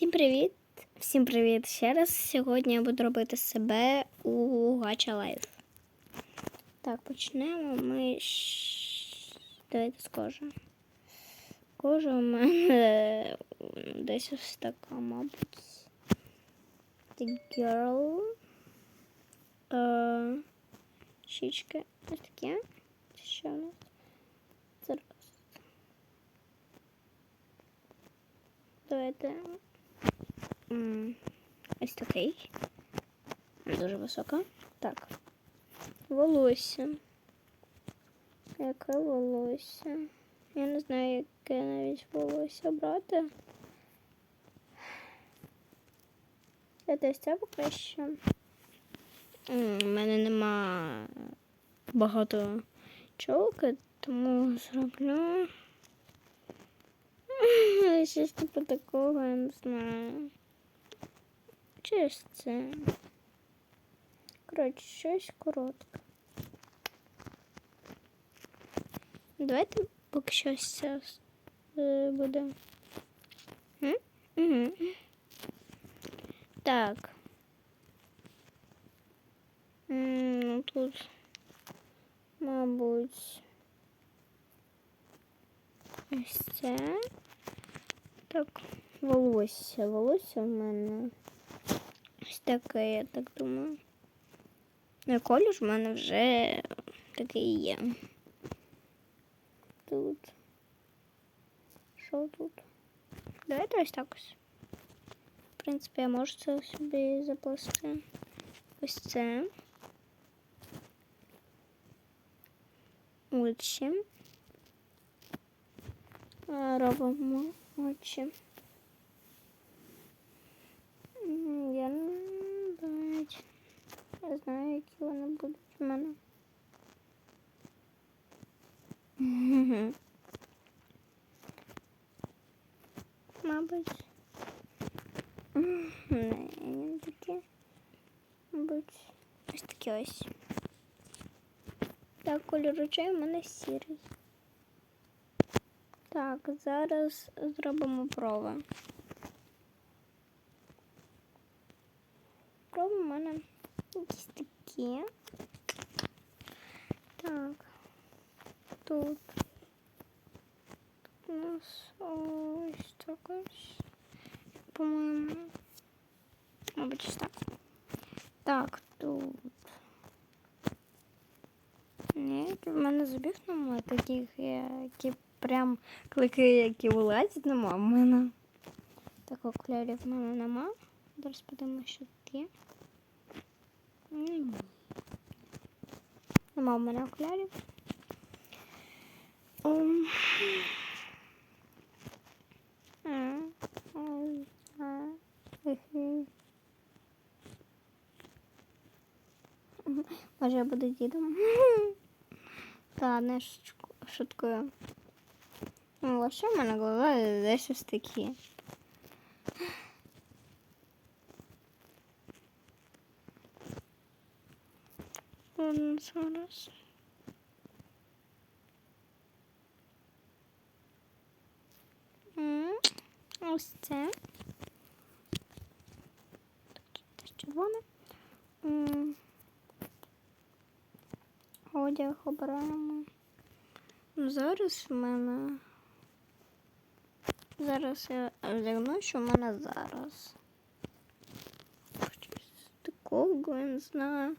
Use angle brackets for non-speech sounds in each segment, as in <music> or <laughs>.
Всім привіт! Всім привіт ще раз. Сьогодні я буду робити себе у Гача Лайф. Так, почнемо ми. Давайте з кожи. Кожа у мене <laughs> десь ось така, мабуть. The girl. Е, щічки. Ось такі. Це Що у нас? Давайте. Ось такий. Дуже висока. Так. Волосся. Яке волосся? Я не знаю, яке навіть волосся брати. Це десь це поки що. У мене нема багато чолки, тому зроблю. Щось типу такого, я не знаю. Через це. Коротше, щось коротке. Давайте поки що ось це буде. Мгм. Так. Ну тут, мабуть, ось це. Так, волосся. Волосся в мене ось таке, я так думаю. Ну, колір в мене вже такий є. Тут. Що тут? Давайте ось так ось. В принципі, я можу це собі заплести. Ось це. Очі. А, Робимо очі. Я знаю, які вони будуть в мене. <laughs> Мабуть. Не, такі. Мабуть, ось такі ось. Так, кольор очей у мене сірий. Так, зараз зробимо брови. Брови у мене якісь такі. Так. Тут. Тут у нас ось так. По-моєму. Мабуть, так. Так, тут. Ні, в мене зубів немає таких, які прям клики, які вилазять, нема в мене. Так, окулярів в мене нема. Зараз подивимося, що тут є. Нема в мене окулярів. Ем. Може, я буду дідом. Та не шутку- шуткую. Ну, вообще в мене глаза десь ось такі. Зараз. М, Ось це. Теж червоне. Одяг обираємо. Ну, Зараз в мене. Зараз я вдягну, що в мене зараз. Такого, не знаю.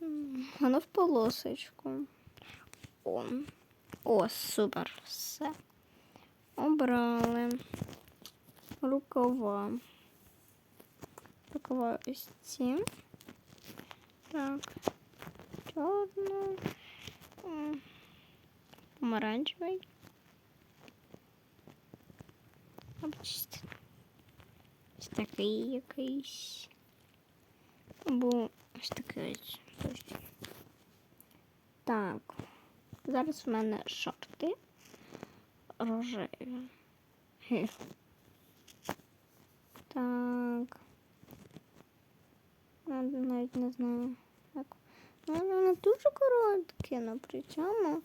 М, Воно в полосочку. О, О, супер. Все. Обрали. Рукава. Рукава ось ці. Так. Чорний. М, Помаранчевий. Мабуть, ось такий якийсь. Ось такий ось. Точно. Так. Зараз в мене шорти рожеві. Так. Я навіть не знаю. Як. Ну, вони дуже короткі, але при цьому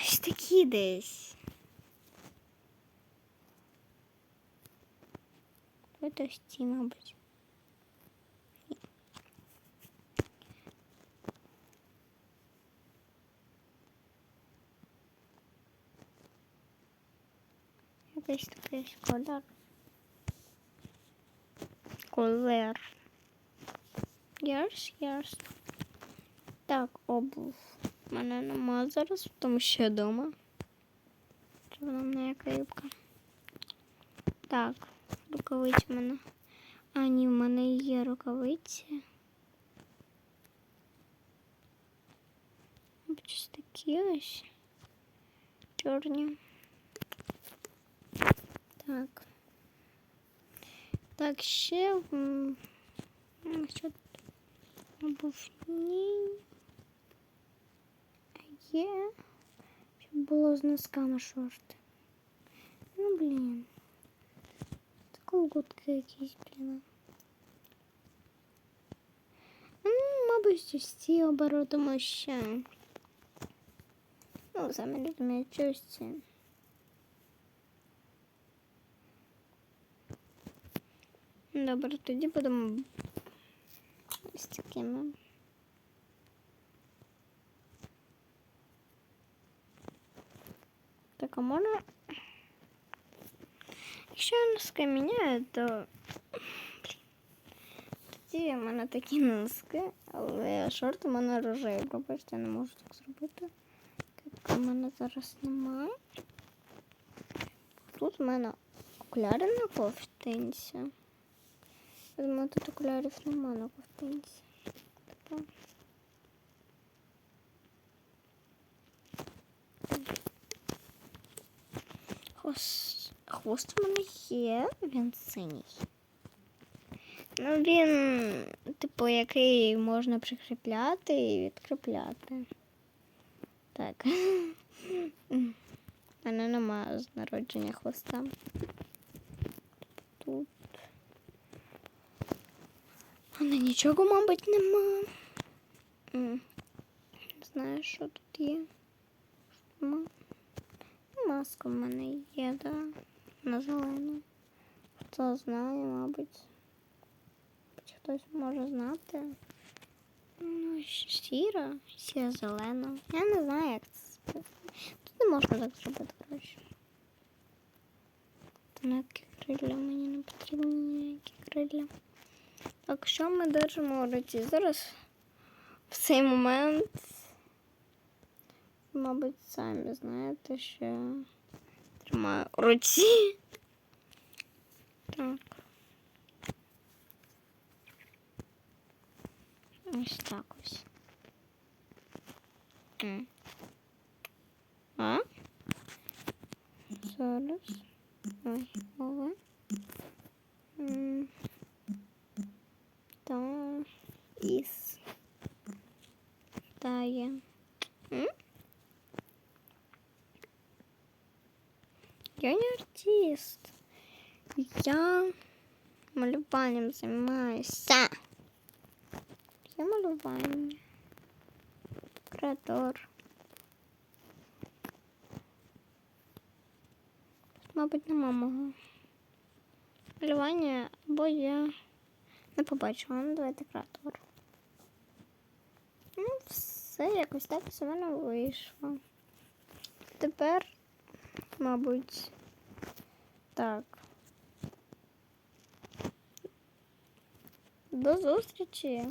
ось такі десь. Ось ці, мабуть. Якийсь такий колір. Колер. Ярс, ярс. Так, обув. У мене нема зараз, тому що я вдома. Це вона мене яка юбка. Так, рукавиці в мене. А, ні, в мене є рукавиці. Щось такі ось. Чорні. Так. Так, ще м, м, що тут? Обувні. Є. Щоб було з носками шорти. Ну, блін. Це колготки якісь, блін. Ну, мабуть, ось ці оберу, тому що. Ну, самі розумієте, ось ці. Добре, тоді будемо ось такими. Так, а можна. Якщо я носки міняю, то. Тоді в мене такі носки, але шорти в мене рожеві. Пробачте, я не можу так зробити. Так, у мене зараз немає. Тут в мене окуляри на ковтинці. Я думаю, тут окулярів немає на ковтинці. Хвост, хвост у мене є, він синій. Ну, він, типу, який можна прикріпляти і відкріпляти. Так. <laughs> У мене немає з народження хвоста. Тут. У мене нічого, мабуть, нема. Не знаю, що тут є. Маска в мене є, да. На зелену. Хто знає, мабуть. Хтось може знати. Ну, сіра, сіра зелена. Я не знаю, як це. Тут не можна так зробити, коротше. Ніякі крилля мені не потрібні ніякі крилля. Так, що ми держимо в руці? Зараз в цей момент, мабуть, самі знаєте, що я тримаю в руці. Так. Ось так ось. А? Зараз. Ой, ова. М. Та іс. Тає. М? Я не артист. Я малюванням займаюся. Я малювання. Креатор. Мабуть, нема мого. Малювання, або я не побачила. Ну, давайте креатор. Ну, все, якось так все мене вийшло. Тепер, мабуть, так. До зустрічі!